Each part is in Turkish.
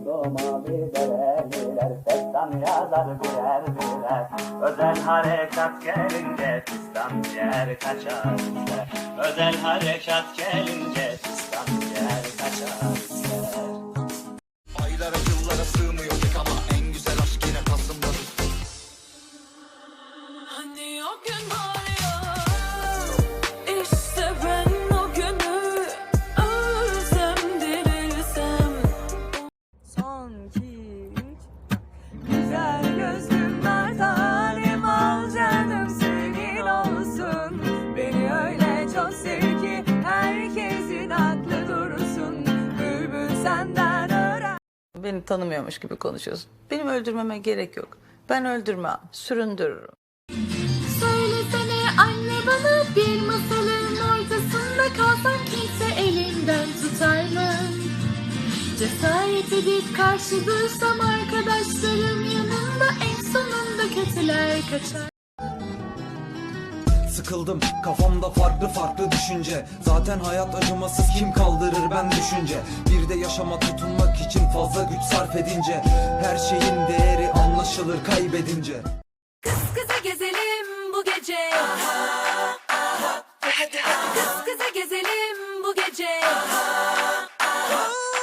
Oldu mavi dereliler Destan yazar birer birer Özel harekat gelince Fistan yer kaçar ister Özel harekat gelince Fistan yer kaçar ister Aylara yıllara sığmıyor pek ama en güzel aşk yine Hani o gün var Beni tanımıyormuş gibi konuşuyorsun. Benim öldürmeme gerek yok. Ben öldürmem, süründürürüm. Söylesene anne bana bir masalın ortasında kalsan kimse elinden tutar mı? Cesaret edip karşı dursam arkadaşlarım yanında en sonunda kötüler kaçar. Sıkıldım. Kafamda farklı farklı düşünce. Zaten hayat acımasız kim kaldırır ben düşünce. Bir de yaşama tutunmak için fazla güç sarf edince. Her şeyin değeri anlaşılır kaybedince. Kız kıza gezelim bu gece. Kız kıza gezelim bu gece.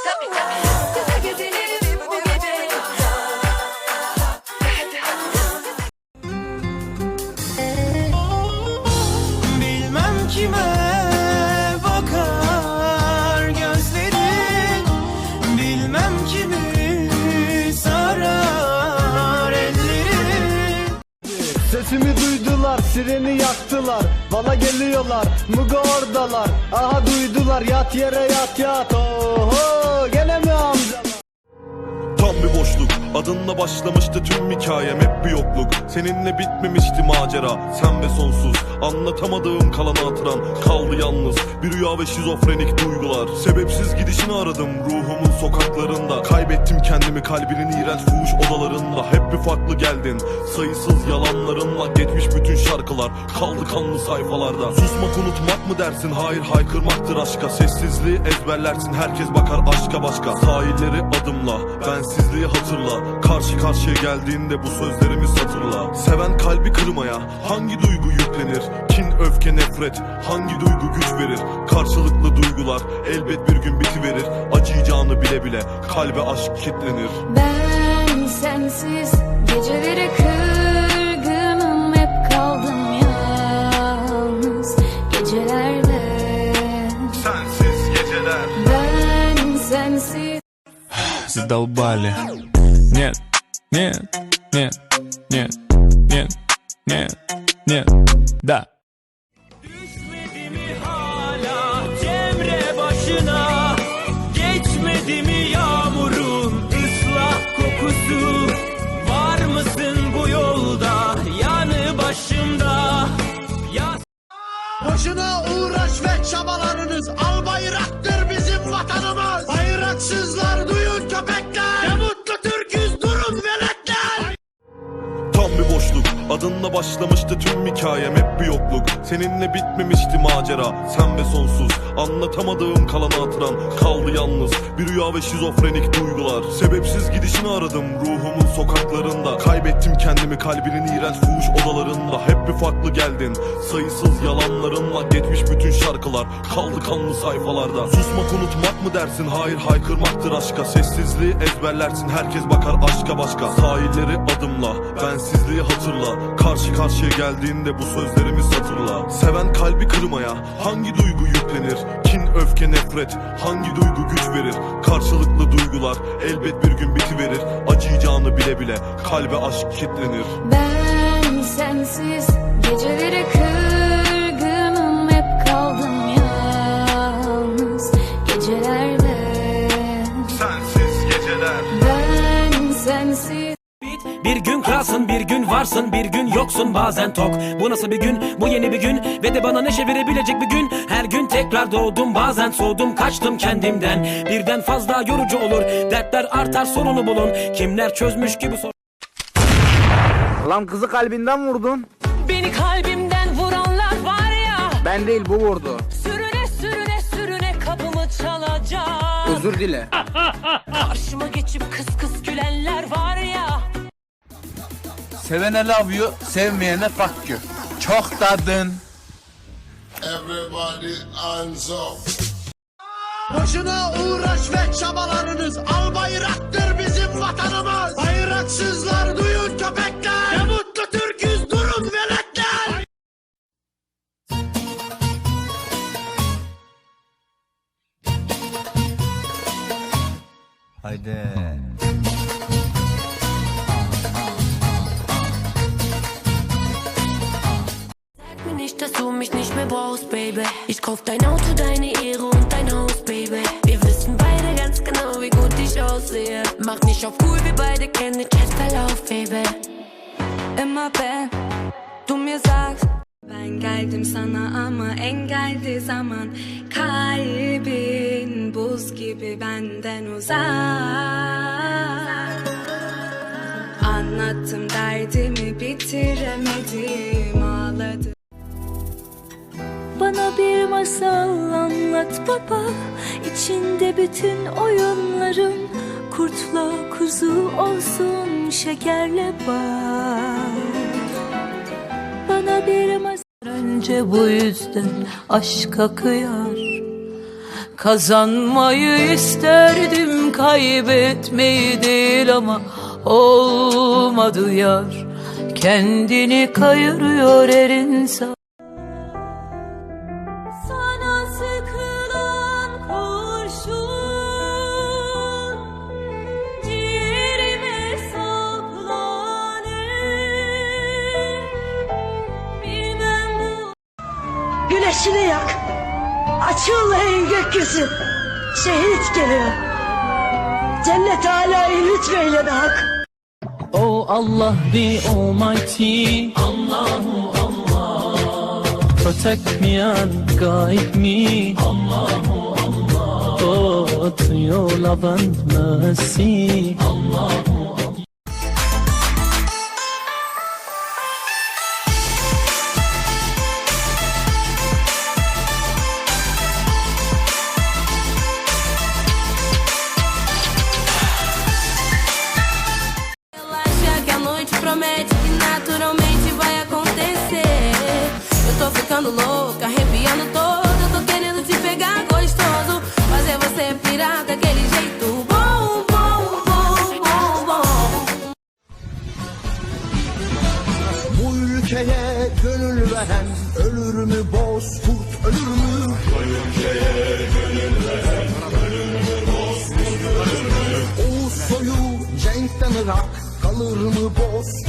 Tabii tabii. Kız kıza gezelim sireni yaktılar Bana geliyorlar, Mugo oradalar Aha duydular, yat yere yat yat Oho, gene mi amca? Adınla başlamıştı tüm hikayem hep bir yokluk. Seninle bitmemişti macera Sen ve sonsuz. Anlatamadığım kalan hatıran Kaldı yalnız. Bir rüya ve şizofrenik duygular. Sebepsiz gidişini aradım Ruhumun sokaklarında. Kaybettim kendimi kalbinin iğrenç fuhuş odalarında. Hep bir farklı geldin Sayısız yalanlarınla Geçmiş bütün şarkılar. Kaldı kanlı sayfalarda. Susmak unutmak mı dersin? Hayır haykırmaktır aşka. Sessizliği ezberlersin Herkes bakar aşka başka. Sahilleri adımla Bensizliği hatırla Karşı karşıya geldiğinde bu sözlerimi satırla Seven kalbi kırmaya Hangi duygu yüklenir Kin, öfke, nefret Hangi duygu güç verir Karşılıklı duygular Elbet bir gün bitiverir Acıyacağını bile bile Kalbe aşk kitlenir Ben sensiz gecelere kırgınım hep kaldım yalnız gecelerde Sensiz geceler Ben sensiz Задолбали Нет, нет, нет, нет, нет, нет, нет, да Düşmedi mi hala Cemre başına Geçmedi mi yağmurun ıslak kokusu Var mısın bu yolda Yanı başımda Yaz Boşuna uğraş ve çabalarınız Al bayraktır bizim vatanımız Bayraksızlar duyun Adınla başlamıştı tüm hikayem hep bir yokluk. Seninle bitmemişti macera Sen ve sonsuz. Anlatamadığım kalan hatıran Kaldı yalnız. Bir rüya ve şizofrenik duygular. Sebepsiz gidişini aradım Ruhumun sokaklarında. Kaybettim kendimi kalbinin iğrenç fuhuş odalarında. Hep bir farklı geldin Sayısız yalanlarınla Geçmiş bütün şarkılar Kaldı kanlı sayfalarda. Susmak unutmak mı dersin? Hayır haykırmaktır aşka. Sessizliği ezberlersin Herkes bakar aşka başka. Sahilleri adımla Bensizliği hatırla Karşı karşıya geldiğinde bu sözlerimi satırla. Seven kalbi kırmaya Hangi duygu yüklenir? Kin, öfke, nefret Hangi duygu güç verir? Karşılıklı duygular Elbet bir gün bitiverir. Acıyacağını bile bile Kalbe aşk kitlenir. Ben sensiz gecelere kırgınım varsın bir gün yoksun bazen tok. Bu nasıl bir gün? Bu yeni bir gün. Ve de bana neşe verebilecek bir gün? Her gün tekrar doğdum bazen soğudum kaçtım kendimden. Birden fazla yorucu olur Dertler artar sorunu bulun. Kimler çözmüş ki bu sorunu Lan kızı kalbinden vurdun. Beni kalbimden vuranlar var ya. Ben değil bu vurdu. Sürüne sürüne sürüne kapımı çalacak özür dile. Karşıma geçip kıs kıs gülenler var ya Sevene love you, sevmeyene fuck you. Çok tadın. Everybody hands up. Boşuna uğraş ve çabalarınız al bayraktır bizim vatanımız. Bayraksızlar duyun köpekler. Ne mutlu Türk'üz durun veletler. Haydi. Brauchst, Baby. Ich kauf dein Auto, deine Ehre und dein Haus, Baby. Wir wissen beide ganz genau, wie gut ich aussehe. Mach nicht auf cool, wir beide kennen den Chatverlauf, Baby. Immer ben, du mir sagst. Ben geldim sana ama engeldi zaman Kalbin buz gibi benden uzak Anlattım derdimi masal anlat baba İçinde bütün oyunların Kurtla kuzu olsun şekerle bal Bana bir masal Önce bu yüzden aşka kıyar Kazanmayı isterdim kaybetmeyi değil ama olmadı yar. Kendini kayırıyor her insan Güneşini yak. Açıl ey gökyüzü. Şehit geliyor. Cennet alâyı lütfeyle de hak. Oh Allah the Almighty. Allahu Allah. Protect me and guide me. Allahu Allah. Oh to your love and mercy. Allahu kalır mı bozkurt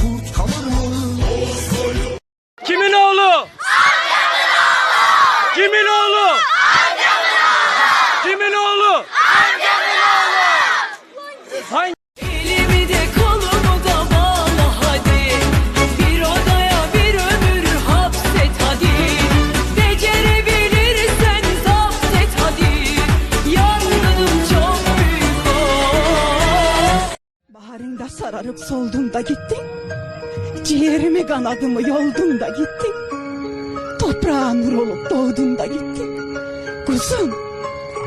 sararıp soldun da gittin Ciğerimi kanadımı yoldun da gittin Toprağa nur olup doğdun da gittin Kuzum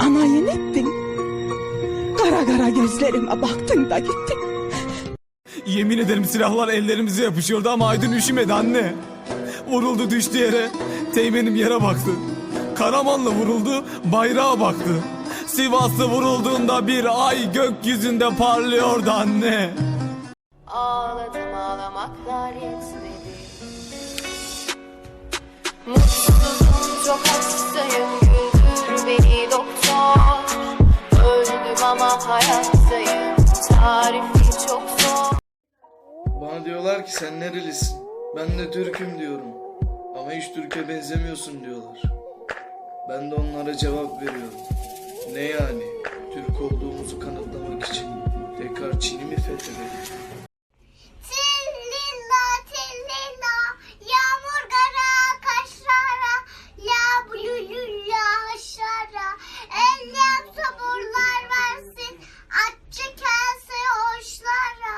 anayın ettin Kara kara gözlerime baktın da gittin Yemin ederim silahlar ellerimize yapışıyordu ama Aydın üşümedi anne. Vuruldu düştü yere. Teğmenim yere baktı. Karamanlı vuruldu bayrağa baktı. Sivaslı vurulduğunda bir ay gökyüzünde parlıyordu anne. Ağladım ağlamaklar yetmedi Mutsuzum çok hastayım Güldür beni doktor Öldüm ama hayattayım Tarifi çok zor Bana diyorlar ki sen nerelisin? Ben de Türk'üm diyorum. Ama hiç Türk'e benzemiyorsun diyorlar. Ben de onlara cevap veriyorum. Ne yani? Türk olduğumuzu kanıtlamak için tekrar Çin'i mi fethedelim?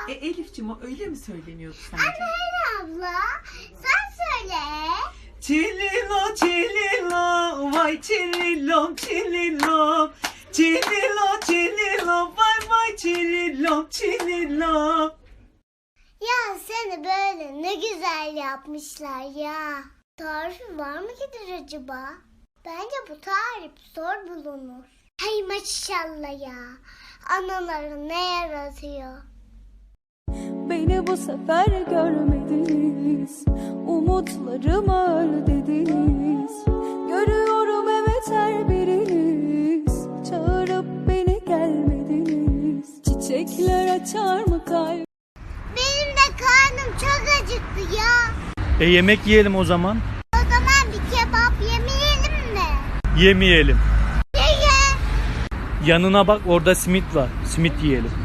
E Elif'cim o öyle mi söyleniyordu sence? Anne abla sen söyle Çililo çililo vay çililom çililom Çinilo çinilo vay vay çinilo çinilo. Ya seni böyle ne güzel yapmışlar ya. Tarifi var mı gider acaba? Bence bu tarif zor bulunur. Hay maşallah ya. Anaları ne yaratıyor. Beni bu sefer görmediniz Umutlarımı öl dediniz Görüyorum evet her biriniz Çağırıp beni gelmediniz Çiçekler açar mı kalp Benim de karnım çok acıktı ya. E yemek yiyelim o zaman. O zaman bir kebap yemeyelim mi? Yemeyelim. Ye ye. Yanına bak orada simit var. Simit yiyelim.